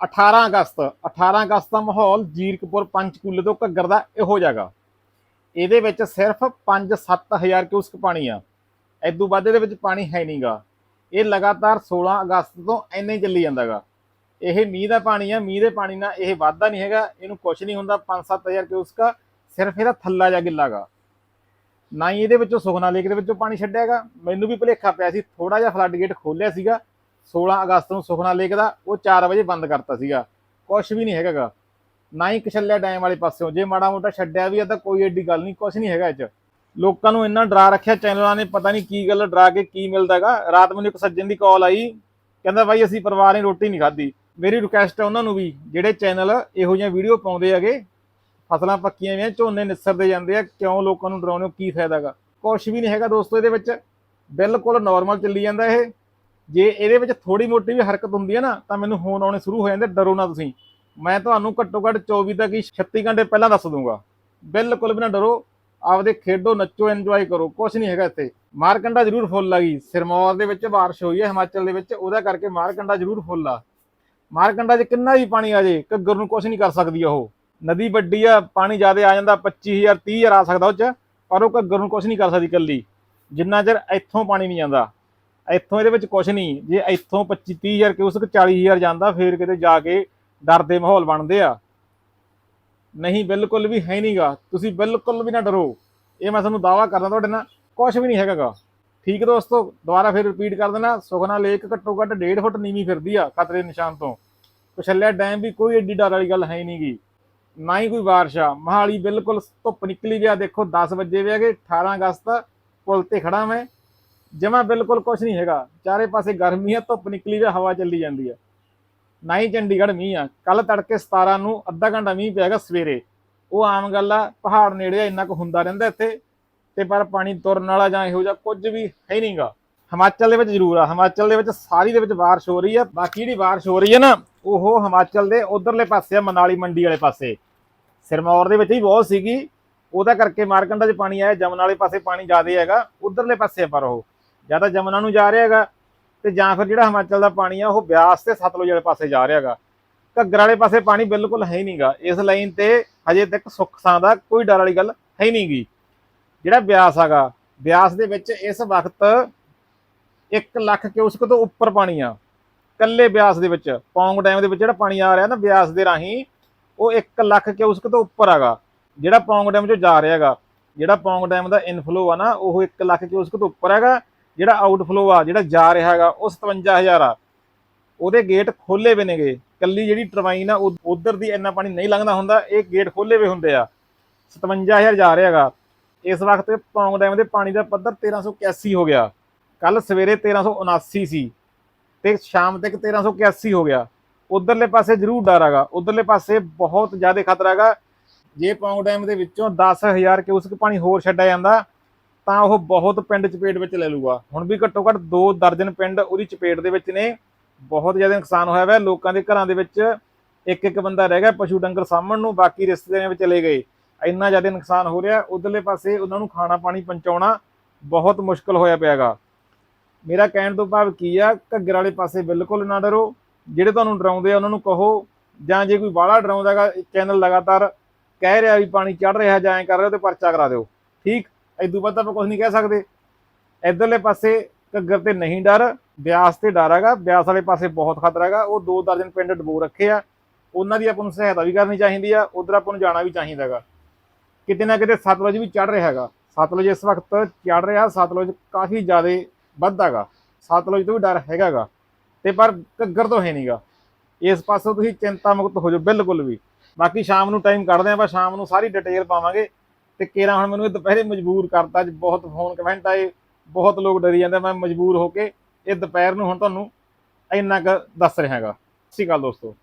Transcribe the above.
18 ਅਗਸਤ 18 ਅਗਸਤ ਦਾ ਮਾਹੌਲ ਜੀਰਕਪੁਰ ਪੰਚਕੂਲੇ ਤੋਂ ਘੱਗਰ ਦਾ ਇਹੋ ਜਗਾ ਇਹਦੇ ਵਿੱਚ ਸਿਰਫ 5-7000 ਕਿਊਸਕ ਪਾਣੀ ਆ। ਐਦੂ ਵੱਧ ਇਹਦੇ ਵਿੱਚ ਪਾਣੀ ਹੈ ਨਹੀਂਗਾ। ਇਹ ਲਗਾਤਾਰ 16 ਅਗਸਤ ਤੋਂ ਐਨੇ ਹੀ ਚੱਲੀ ਜਾਂਦਾਗਾ। ਇਹ ਮੀਂਹ ਦਾ ਪਾਣੀ ਆ, ਮੀਂਹ ਦੇ ਪਾਣੀ ਨਾਲ ਇਹ ਵਾਧਾ ਨਹੀਂ ਹੈਗਾ। ਇਹਨੂੰ ਕੁਝ ਨਹੀਂ ਹੁੰਦਾ 5-7000 ਕਿਊਸਕ ਸਿਰਫ ਇਹਦਾ ਥੱਲਾ ਜਾ ਗਿੱਲਾਗਾ। ਨਾ ਹੀ ਇਹਦੇ ਵਿੱਚੋਂ ਸੁਖਨਾ ਲੇਕ ਦੇ ਵਿੱਚੋਂ ਪਾਣੀ ਛੱਡਿਆਗਾ। ਮੈਨੂੰ ਵੀ ਭੁਲੇਖਾ ਪਿਆ ਸੀ ਥੋੜਾ ਜਿਹਾ ਫਲੱਡ ਗੇਟ ਖੋਲਿਆ ਸੀਗਾ। 16 ਅਗਸਤ ਨੂੰ ਸੁਖਨਾ ਲੇਕ ਦਾ, ਉਹ 4 ਵਜੇ ਬੰਦ ਕਰਤਾ ਸੀਗਾ। ਕੁਝ ਵੀ ਨਹੀਂ ਹੈਗਾਗਾ। ਨਾ ਹੀ ਕਸ਼ਲਿਆ ਡੈਮ ਵਾਲੇ ਪਾਸਿਓਂ। ਜੇ ਮਾੜਾ ਮੋਟਾ ਛੱਡਿਆ ਵੀ ਆ ਤਾਂ ਕੋਈ ਏਡੀ ਗੱਲ ਨਹੀਂ ਕੁਝ ਨਹੀਂ ਹੈਗਾ ਇਹ ਚ। ਲੋਕਾਂ ਨੂੰ ਇੰਨਾ ਡਰਾ ਰੱਖਿਆ ਚੈਨਲਾਂ ਨੇ, ਪਤਾ ਨਹੀਂ ਕੀ ਗੱਲ ਡਰਾ ਕੇ ਕੀ ਮਿਲਦਾਗਾ। ਰਾਤ ਮੈਨੂੰ ਇੱਕ ਸੱਜਣ ਦੀ ਕਾਲ ਆਈ। ਕਹਿੰਦਾ ਬਾਈ ਅਸੀਂ ਪਰਿਵਾਰ ਨੇ ਰੋਟੀ ਨਹੀਂ ਖਾਧੀ। ਮੇਰੀ ਰਿਕੁਐਸਟ ਹੈ ਉਹਨਾਂ ਨੂੰ ਵੀ, ਜਿਹੜੇ ਚੈਨਲ ਇਹੋ ਜਿਹੀਆਂ ਵੀਡੀਓ ਪਾਉਂਦੇ ਹੈਗੇ, ਫਸਲਾਂ ਪੱਕੀਆਂ ਹੋਈਆਂ ਝੋਨੇ ਨਿਸਰਦੇ ਜਾਂਦੇ ਆ, ਕਿਉਂ ਲੋਕਾਂ ਨੂੰ ਡਰਾਉਂਦੇ ਹੋ, ਕੀ ਫਾਇਦਾਗਾ? ਕੁਝ ਵੀ ਨਹੀਂ ਹੈਗਾ ਦੋਸਤੋ ਇਹਦੇ ਵਿੱਚ। ਬਿਲਕੁਲ ਨਾਰਮਲ ਚੱਲੀ ਜਾਂਦਾ ਇਹ। ਜੇ ਇਹਦੇ ਵਿੱਚ ਥੋੜੀ ਮੋਟੀ ਵੀ ਹਰਕਤ ਹੁੰਦੀ ਹੈ ਨਾ, ਤਾਂ ਮੈਨੂੰ ਫੋਨ ਆਉਣੇ ਸ਼ੁਰੂ ਹੋ ਜਾਂਦੇ, ਡਰੋ ਨਾ ਤੁਸੀਂ। ਮੈਂ ਤੁਹਾਨੂੰ ਘੱਟੋ ਘੱਟ 24 ਤੱਕ ਹੀ 36 ਘੰਟੇ ਪਹਿਲਾਂ ਦੱਸ ਦੂੰਗਾ। ਬਿਲਕੁਲ ਵੀ ਨਾ ਡਰੋ। ਆਪਦੇ ਖੇਡੋ, ਨੱਚੋ ਇੰਜੋਏ ਕਰੋ। ਕੁਝ ਨਹੀਂ ਹੈਗਾ ਇੱਥੇ। ਮਾਰਕੰਡਾ ਜ਼ਰੂਰ ਫੁੱਲ ਆ ਗਈ ਸਿਰਮੌਰ ਦੇ ਵਿੱਚ ਬਾਰਿਸ਼ ਹੋਈ ਹੈ, ਹਿਮਾਚਲ ਦੇ ਵਿੱਚ। ਉਹਦਾ ਕਰਕੇ ਮਾਰਕੰਡਾ ਜ਼ਰੂਰ ਫੁੱਲ ਆ। ਮਾਰਕੰਡਾ 'ਚ ਕਿੰਨਾ ਵੀ ਪਾਣੀ ਆ ਜੇ, ਘੱਗਰ ਨੂੰ ਕੁਝ ਨਹੀਂ ਕਰ ਸਕਦੀ ਉਹ। ਨਦੀ ਵੱਡੀ ਆ, ਪਾਣੀ ਜ਼ਿਆਦਾ ਆ ਜਾਂਦਾ 25000 30000 ਆ ਸਕਦਾ ਉਹ 'ਚ, ਪਰ ਉਹ ਘੱਗਰ ਨੂੰ ਕੁਝ ਨਹੀਂ ਕਰ ਸਕਦੀ ਇਕੱਲੀ। ਜਿੰਨਾ ਚਿਰ ਇੱਥੋਂ ਪਾਣੀ ਨਹੀਂ ਜਾਂਦਾ ਇੱਥੋਂ ਇਹਦੇ ਵਿੱਚ ਕੁਝ ਨਹੀਂ। ਜੇ ਇੱਥੋਂ 25 30000 ਕਿਊਸਕ 40000 ਜਾਂਦਾ, ਫੇਰ ਕਿਤੇ ਜਾ ਕੇ ਡਰ ਦੇ ਮਾਹੌਲ ਬਣਦੇ ਆ। ਨਹੀਂ, ਬਿਲਕੁਲ ਵੀ ਹੈ ਨਹੀਂਗਾ ਤੁਸੀਂ ਬਿਲਕੁਲ ਵੀ ਨਾ ਡਰੋ। ਇਹ ਮੈਂ ਤੁਹਾਨੂੰ ਦਾਵਾ ਕਰਦਾ ਤੁਹਾਡੇ ਨਾਲ ਕੁਝ ਵੀ ਨਹੀਂ ਹੈਗਾਗਾ ਠੀਕ ਦੋਸਤੋ, ਦੁਬਾਰਾ ਫਿਰ ਰਿਪੀਟ ਕਰ ਦੇਣਾ ਸੁਖਨਾ ਲੇਕ ਘੱਟੋ ਘੱਟ 1.5 ਫੁੱਟ ਨੀਵੀਂ ਫਿਰਦੀ ਆ, ਖਤਰੇ ਦੇ ਨਿਸ਼ਾਨ ਤੋਂ। ਕੁਸ਼ਲਿਆ ਡੈਮ ਵੀ ਕੋਈ ਏਡੀ ਡਰ ਵਾਲੀ ਗੱਲ ਹੈ ਨਹੀਂਗੀ ਨਾ ਹੀ ਕੋਈ ਬਾਰਿਸ਼ ਆ। ਮਹਾਲੀ ਬਿਲਕੁਲ ਧੁੱਪ ਨਿਕਲੀ ਗਿਆ ਦੇਖੋ 10 ਵਜੇ ਵੀ ਹੈਗੇ 18 ਅਗਸਤ, ਪੁਲ ਤੇ ਖੜਾ ਮੈਂ। ਜਮਾ ਬਿਲਕੁਲ ਕੁਝ ਨਹੀਂ ਹੈਗਾ। ਚਾਰੇ ਪਾਸੇ ਗਰਮੀ ਆ ਧੁੱਪ ਨਿਕਲੀ ਵੀ ਹਵਾ ਚੱਲੀ ਜਾਂਦੀ ਹੈ। ਨਾ ਹੀ ਚੰਡੀਗੜ੍ਹ ਮੀਂਹ ਆ। ਕੱਲ ਤੜਕੇ 17 ਨੂੰ ਅੱਧਾ ਘੰਟਾ ਮੀਂਹ ਪਿਆਗਾ ਸਵੇਰੇ। ਉਹ ਆਮ ਗੱਲ ਆ, ਪਹਾੜ ਨੇੜੇ ਆ, ਇੰਨਾ ਕੁ ਹੁੰਦਾ ਰਹਿੰਦਾ ਇੱਥੇ। ਤੇ ਪਰ ਪਾਣੀ ਤੁਰਨ ਵਾਲਾ ਜਾਂ ਇਹੋ ਜਿਹਾ ਕੁਝ ਵੀ ਹੈ ਨਹੀਂਗਾ ਹਿਮਾਚਲ ਦੇ ਵਿੱਚ ਜ਼ਰੂਰ ਆ। ਹਿਮਾਚਲ ਦੇ ਵਿੱਚ ਸਾਰੀ ਦੇ ਵਿੱਚ ਬਾਰਿਸ਼ ਹੋ ਰਹੀ ਆ ਬਾਕੀ ਜਿਹੜੀ ਬਾਰਿਸ਼ ਹੋ ਰਹੀ ਹੈ ਨਾ, ਉਹ ਹਿਮਾਚਲ ਦੇ ਉਧਰਲੇ ਪਾਸੇ ਆ, ਮਨਾਲੀ ਮੰਡੀ ਵਾਲੇ ਪਾਸੇ। ਸਿਰਮੌਰ ਦੇ ਵਿੱਚ ਹੀ ਬਹੁਤ ਸੀਗੀ। ਉਹਦਾ ਕਰਕੇ ਮਾਰਕੰਡਾ 'ਚ ਪਾਣੀ ਆਇਆ, ਜਮਨ ਵਾਲੇ ਪਾਸੇ ਪਾਣੀ ਜ਼ਿਆਦਾ ਹੈਗਾ। ਉਧਰਲੇ ਪਾਸੇ ਆ ਪਰ ਉਹ। ਜਾਂ ਤਾਂ ਜਮਨਾ ਨੂੰ ਜਾ ਰਿਹਾ ਹੈਗਾ ਤੇ ਜਾਂ ਫਿਰ ਜਿਹੜਾ ਹਿਮਾਚਲ ਦਾ ਪਾਣੀ ਆ, ਉਹ ਬਿਆਸ ਤੇ ਸਤਲੁਜ ਵਾਲੇ ਪਾਸੇ ਜਾ ਰਿਹਾ ਹੈਗਾ ਘੱਗਰ ਵਾਲੇ ਪਾਸੇ ਪਾਣੀ ਬਿਲਕੁਲ ਹੈ ਹੀ ਨਹੀਂਗਾ ਇਸ ਲਾਈਨ ਤੇ ਹਜੇ ਤੱਕ ਸੁੱਖ ਸਾਂ ਦਾ ਕੋਈ ਡਰ ਵਾਲੀ ਗੱਲ ਹੈ ਨਹੀਂਗੀ ਜਿਹੜਾ ਬਿਆਸ ਹੈਗਾ, ਬਿਆਸ ਦੇ ਵਿੱਚ ਇਸ ਵਕਤ 1 ਲੱਖ ਕਿਊਸਕ ਤੋਂ ਉੱਪਰ ਪਾਣੀ ਆ। ਕੱਲੇ ਬਿਆਸ ਦੇ ਵਿੱਚ, ਪੌਂਗ ਡੈਮ ਦੇ ਵਿੱਚ ਜਿਹੜਾ ਪਾਣੀ ਆ ਰਿਹਾ ਨਾ ਬਿਆਸ ਦੇ ਰਾਹੀਂ, ਉਹ 1 ਲੱਖ ਕਿਊਸਕ ਤੋਂ ਉੱਪਰ ਹੈਗਾ। ਜਿਹੜਾ ਪੌਂਗ ਡੈਮ ਚੋਂ ਜਾ ਰਿਹਾ ਹੈਗਾ ਜਿਹੜਾ ਪੌਂਗ ਡੈਮ ਦਾ ਇਨਫਲੋ ਆ ਨਾ, ਉਹ 1 ਲੱਖ ਕਿਊਸਕ ਤੋਂ ਉੱਪਰ ਹੈਗਾ। ਜਿਹੜਾ ਆਊਟਫਲੋ ਆ, ਜਿਹੜਾ ਜਾ ਰਿਹਾ ਹੈਗਾ, ਉਹ 57000 ਆ। ਉਹਦੇ ਗੇਟ ਖੋਲੇ ਵੇ ਨੇਗੇ। ਕੱਲੀ ਜਿਹੜੀ ਟਰਬਾਈਨ ਆ ਉਧਰ ਦੀ ਇੰਨਾ ਪਾਣੀ ਨਹੀਂ ਲੰਘਦਾ ਹੁੰਦਾ, ਇਹ ਗੇਟ ਖੋਲੇ ਵੇ ਹੁੰਦੇ ਆ। 57000 ਜਾ ਰਿਹਾ ਹੈਗਾ। ਇਸ ਵਕਤ ਪੌਂਗ ਡੈਮ ਦੇ ਪਾਣੀ ਦਾ ਪੱਧਰ 1381 ਹੋ ਗਿਆ। ਕੱਲ ਸਵੇਰੇ 1379 ਸੀ ਤੇ ਸ਼ਾਮ ਤੱਕ 1381 ਹੋ ਗਿਆ। ਉਧਰਲੇ ਪਾਸੇ ਜ਼ਰੂਰ ਡਰ ਹੈਗਾ। ਉਧਰਲੇ ਪਾਸੇ ਬਹੁਤ ਜ਼ਿਆਦਾ ਖਤਰਾ ਹੈਗਾ। ਜੇ ਪੌਂਗ ਡੈਮ ਦੇ ਵਿੱਚੋਂ 10000 ਕਿਊਸਕ ਪਾਣੀ ਹੋਰ ਛੱਡਿਆ ਜਾਂਦਾ ਤਾਂ ਉਹ ਬਹੁਤ ਪਿੰਡ ਚਪੇਟ ਵਿੱਚ ਲੈ ਲੂਗਾ। ਹੁਣ ਵੀ ਘੱਟੋ ਘੱਟ 2 ਦਰਜਨ ਪਿੰਡ ਉਹਦੀ ਚਪੇਟ ਦੇ ਵਿੱਚ ਨੇ। ਬਹੁਤ ਜ਼ਿਆਦਾ ਨੁਕਸਾਨ ਹੋਇਆ ਹੋਇਆ। ਲੋਕਾਂ ਦੇ ਘਰਾਂ ਦੇ ਵਿੱਚ ਇੱਕ ਇੱਕ ਬੰਦਾ ਰਹਿ ਗਿਆ, ਪਸ਼ੂ ਡੰਗਰ ਸਾਹਮਣ ਨੂੰ, ਬਾਕੀ ਰਿਸ਼ਤੇਦਾਰਾਂ ਵਿੱਚ ਚਲੇ ਗਏ। ਇੰਨਾ ਜ਼ਿਆਦਾ ਨੁਕਸਾਨ ਹੋ ਰਿਹਾ। ਉਧਰਲੇ ਪਾਸੇ ਉਹਨਾਂ ਨੂੰ ਖਾਣਾ ਪਾਣੀ ਪਹੁੰਚਾਉਣਾ ਬਹੁਤ ਮੁਸ਼ਕਲ ਹੋਇਆ ਪਿਆਗਾ। ਮੇਰਾ ਕਹਿਣ ਤੋਂ ਭਾਵ ਕੀ ਆ? ਘੱਗਰ ਵਾਲੇ ਪਾਸੇ ਬਿਲਕੁਲ ਨਾ ਡਰੋ। ਜਿਹੜੇ ਤੁਹਾਨੂੰ ਡਰਾਉਂਦੇ ਆ, ਉਹਨਾਂ ਨੂੰ ਕਹੋ। ਜਾਂ ਜੇ ਕੋਈ ਬਾਹਲਾ ਡਰਾਉਂਦਾ ਹੈਗਾ ਚੈਨਲ ਲਗਾਤਾਰ ਕਹਿ ਰਿਹਾ ਵੀ ਪਾਣੀ ਚੜ ਰਿਹਾ ਜਾਂ ਐਂ ਕਰ ਰਿਹਾ ਤੇ ਪਰਚਾ ਕਰਾ ਦਿਓ। ਠੀਕ? ਇਦੋਂ ਬਾਅਦ ਤਾਂ ਆਪਾਂ ਕੁਝ ਨਹੀਂ ਕਹਿ ਸਕਦੇ। ਇਧਰਲੇ ਪਾਸੇ ਘੱਗਰ ਤੇ ਨਹੀਂ ਡਰ, ਬਿਆਸ ਤੇ ਡਰ ਹੈਗਾ। ਬਿਆਸ ਵਾਲੇ ਪਾਸੇ ਬਹੁਤ ਖਤਰਾ ਹੈਗਾ। ਉਹ ਦੋ ਦਰਜਨ ਪਿੰਡ ਡਬੋ ਰੱਖੇ ਆ। ਉਹਨਾਂ ਦੀ ਆਪਾਂ ਨੂੰ ਸਹਾਇਤਾ ਵੀ ਕਰਨੀ ਚਾਹੀਦੀ ਆ। ਉਧਰ ਆਪਾਂ ਨੂੰ ਜਾਣਾ ਵੀ ਚਾਹੀਦਾ ਹੈਗਾ। ਕਿਤੇ ਨਾ ਕਿਤੇ ਸਤਲੁਜ ਵੀ ਚੜ ਰਿਹਾ ਹੈਗਾ। ਸਤਲੁਜ ਇਸ ਵਕਤ ਚੜ ਰਿਹਾ। ਸਤਲੁਜ ਕਾਫੀ ਜ਼ਿਆਦਾ ਵੱਧਦਾ ਹੈਗਾ। ਸਤਲੁਜ ਤੋਂ ਵੀ ਡਰ ਹੈਗਾਗਾ ਤੇ ਪਰ ਘੱਗਰ ਤੋਂ ਹੈ ਨਹੀਂਗਾ ਇਸ ਪਾਸੋਂ ਤੁਸੀਂ ਚਿੰਤਾ ਮੁਕਤ ਹੋ ਜਾਓ ਬਿਲਕੁਲ ਵੀ। ਬਾਕੀ ਸ਼ਾਮ ਨੂੰ ਟਾਈਮ ਕੱਢਦੇ ਆਪਾਂ ਸ਼ਾਮ ਨੂੰ ਸਾਰੀ ਡਿਟੇਲ ਪਾਵਾਂਗੇ। ਤੇ ਕੇਰਾ ਹੁਣ ਮੈਨੂੰ ਇਹ ਦੁਪਹਿਰੇ ਮਜਬੂਰ ਕਰਤਾ, ਅੱਜ ਬਹੁਤ ਫੋਨ ਕਮੈਂਟ ਆਏ, ਬਹੁਤ ਲੋਕ ਡਰੀ ਜਾਂਦੇ, ਮੈਂ ਮਜਬੂਰ ਹੋ ਕੇ ਇਹ ਦੁਪਹਿਰ ਨੂੰ ਹੁਣ ਤੁਹਾਨੂੰ ਇੰਨਾ ਕੁ ਦੱਸ ਰਿਹਾ ਹੈਗਾ ਸਤਿ ਸ਼੍ਰੀ ਅਕਾਲ ਦੋਸਤੋ।